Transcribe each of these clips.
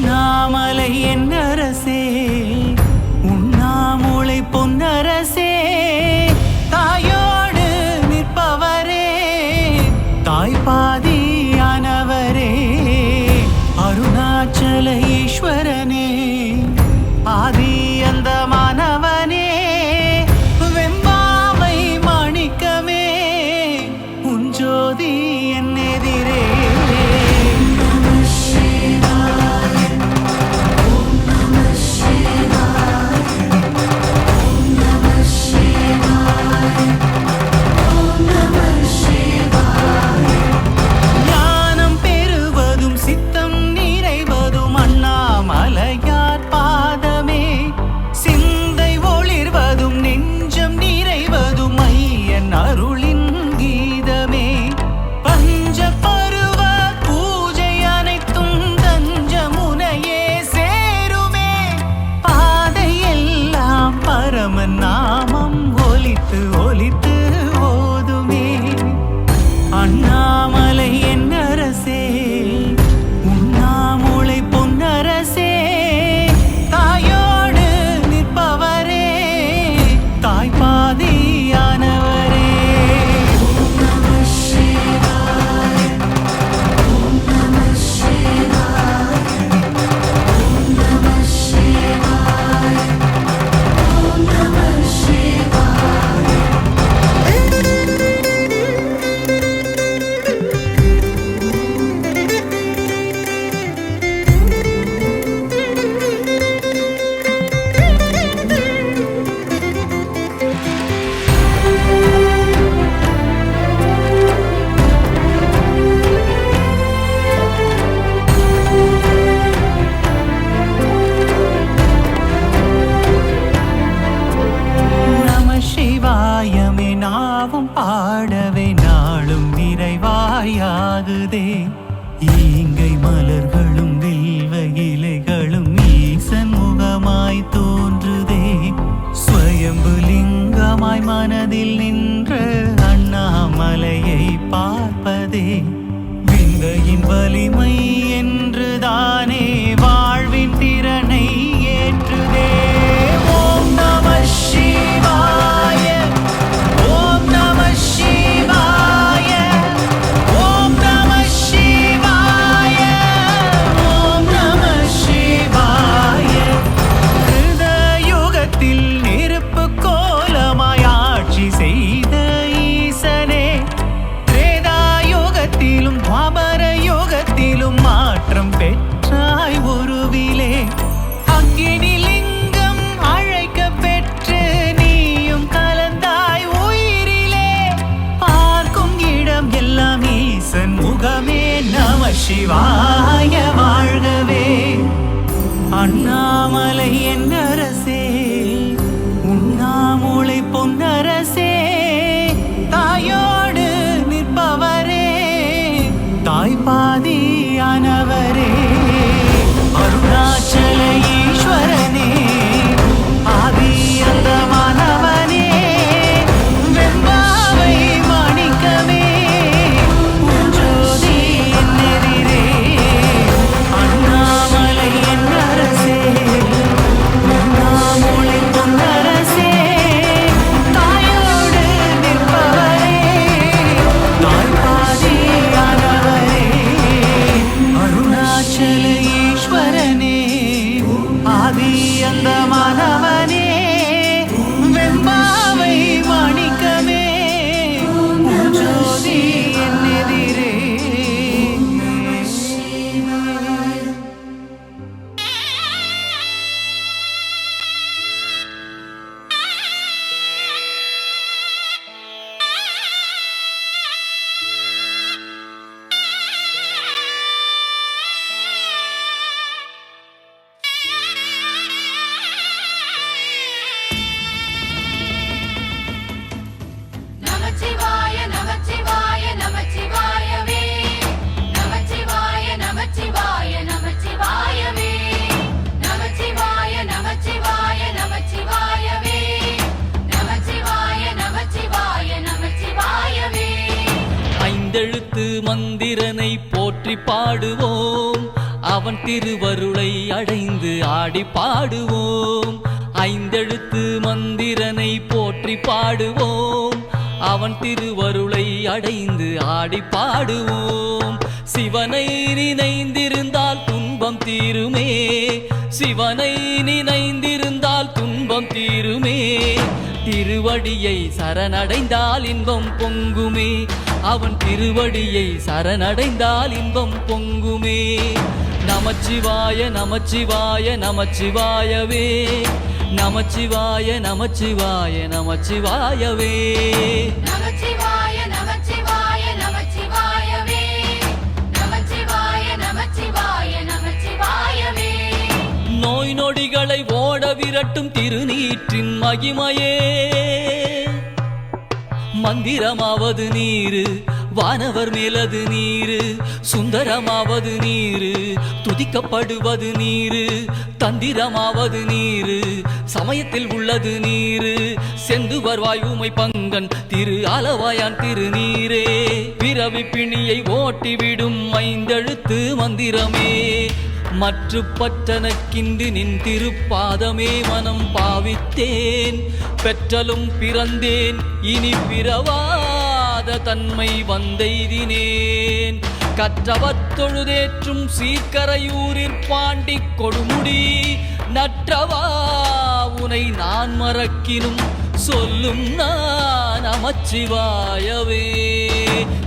அண்ணாமலை என் அரசே? பார்த்தேன் விந்தையின் வலிமை என்று தானே நமச்சிவாய வாழ்கவே. அண்ணாமலை என் அரசே உண்ணாமூளை பொன்னரசே. தாயோடு நிற்பவரே தாய்பாதியானவரே அருணாச்சல ஈஸ்வரனே. மந்திரனை போற்றி பாடுவோம். அவன் திருவருளை அடைந்து ஆடி பாடுவோம். ஐந்தெழுத்து மந்திரனை போற்றி பாடுவோம். அவன் திருவருளை அடைந்து ஆடி பாடுவோம். சிவனை நினைந்திருந்தால் துன்பம் தீருமே. சிவனை நினைந்திருந்தால் துன்பம் தீருமே. திருவடியை சரணடைந்தால் இன்பம் பொங்குமே. அவன் திருவடியை சரணடைந்தால் இன்பம் பொங்குமே. நமச்சிவாய நமச்சிவாய நமச்சிவாயவே. நமச்சிவாய நமச்சிவாய நமச்சிவாயவே. நமச்சிவாய நமச்சிவாய நமச்சிவாயவே. நமச்சிவாய நமச்சிவாய நமச்சிவாயவே. நோய் நொடிகளை ஓட திருநீற்றின் மகிமையே. மந்திரமாவது நீரு வானவர் மேலது நீரு சுந்தரமாவது நீரு துதிக்கப்படுவது நீரு தந்திரமாவது நீரு சமயத்தில் உள்ளது நீரு செந்துவர் வாயுமை பங்கன் திரு அளவாயான் திருநீரே. பிறவி பிணியை ஓட்டிவிடும் ஐந்தெழுத்து மந்திரமே. மற்று பற்றனக்கின்று நின் திருப்பாதமே மனம் பாவித்தேன். பெற்றலும் பிறந்தேன் இனி பிறவாத தன்மை வந்தெய்தினேன். கற்றவத்தொழுதேற்றும் தொழுதேற்றும் பாண்டி கொடுமுடி நற்றவா உனை நான் மறக்கினும் சொல்லும் நான் அமச்சிவாயவே.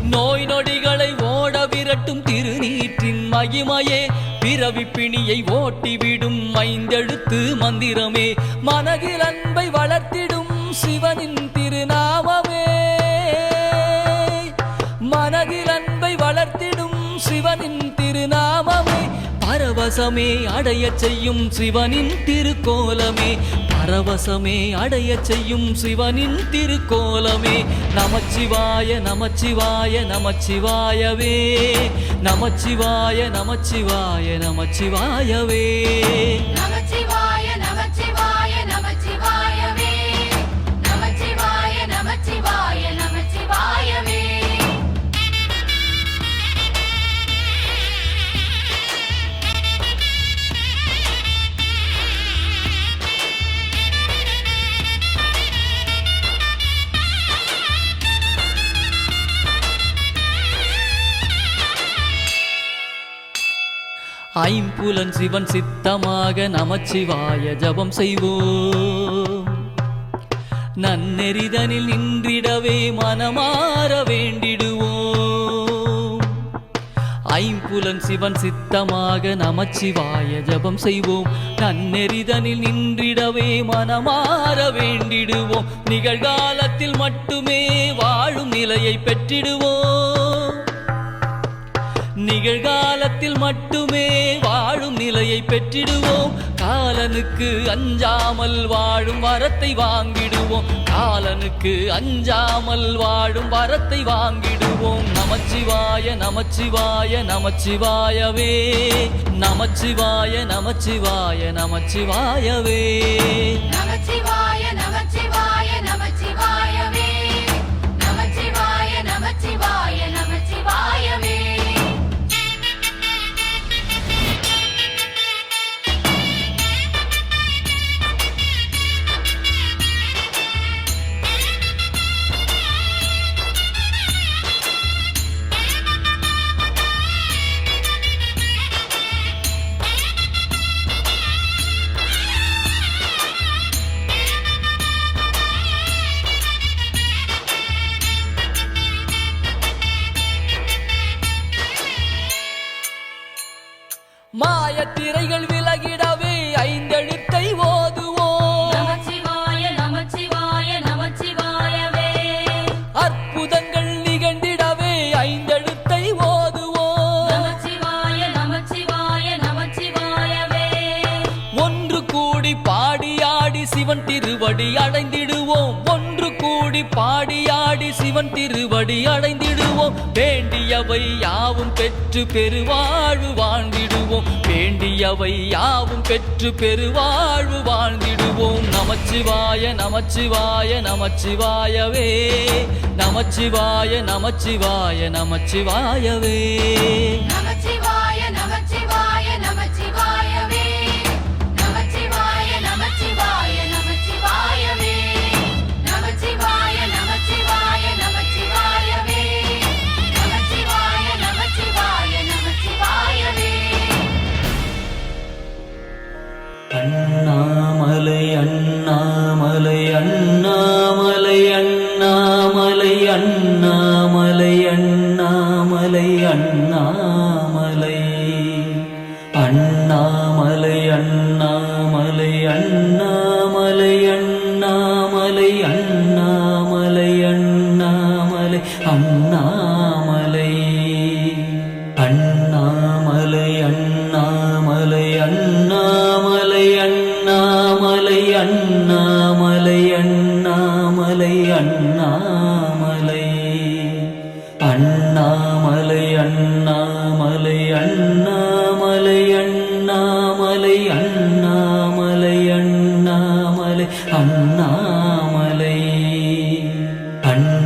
நோய் நொடிகளை ஓட விரட்டும் திருநீற்றின் மகிமையே பிறவி பிணியை ஓட்டிவிடும் ஐந்தெழுத்து மந்திரமே. மனதில் அன்பை வளர்த்திடும் சிவனின் திருநாமமே. மனதில் அன்பை வளர்த்திடும் சிவனின் திருநாமமே. பரவசமே அடைய செய்யும் சிவனின் திருக்கோலமே. பரவசமே அடைய செய்யும் சிவனின் திருக்கோலமே. நமச்சிவாய நமச்சிவாய நமச்சிவாயவே. நமச்சிவாய நமச்சிவாய நமச்சிவாயவே. நமச்சிவாய ஐம்புலன் சிவன் சித்தமாக நமச்சிவாய ஜபம் செய்வோம். நன்னெறிதனில் நின்றிடவே மனமாற வேண்டிடுவோம். ஐம்புலன் சிவன் சித்தமாக நமச்சிவாய ஜபம் செய்வோம். நன்னெறிதனில் நின்றிடவே மனமாற வேண்டிடுவோம். நிகழ்காலத்தில் மட்டுமே வாழும் நிலையை பெற்றிடுவோம். நிகழ்காலத்தில் மட்டுமே வாழும் நிலையை பெற்றிடுவோம். காலனுக்கு அஞ்சாமல் வாழும் வரத்தை வாங்கிடுவோம். காலனுக்கு அஞ்சாமல் வாழும் வரத்தை வாங்கிடுவோம். நமச்சிவாய நமச்சிவாய நமச்சிவாயவே. நமச்சிவாய நமச்சிவாய நமச்சிவாயவே. நமச்சிவாய மாயத் திரைகள் விலகிடவே ஐந்தெழுத்தை ஓதுவோம். அற்புதங்கள் நிகழ்ந்திடவே ஐந்தெழுத்தை ஓதுவோம். ஒன்று கூடி பாடியாடி சிவன் திருவடி அடைந்திடுவோம். ஒன்று கூடி பாடியாடி சிவன் திருவடி அடைந்திடுவோம். வேண்டியவை யாவும் பெற்று பெருவாழ்வு வாழ்ந்திடுவோம். வேண்டியவை யாவும் பெற்று பெருவாழ்வு வாழ்ந்திடுவோம். நமச்சிவாய நமச்சிவாய நமச்சிவாயவே. நமச்சிவாய நமச்சிவாய நமச்சிவாயவே. நமச்சிவாய அண்ணாமலை அண்ணாமலை அண்ணாமலை அண்ணாமலை அண்ணாமலை அண்ணாமலை. அண்ணாமலை அண்ணாமலை அண்ணாமலை அண்ணாமலை அண்ணாமலை அண்ணாமலை அண்ணாமலை. அண்ணா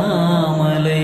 அண்ணாமலை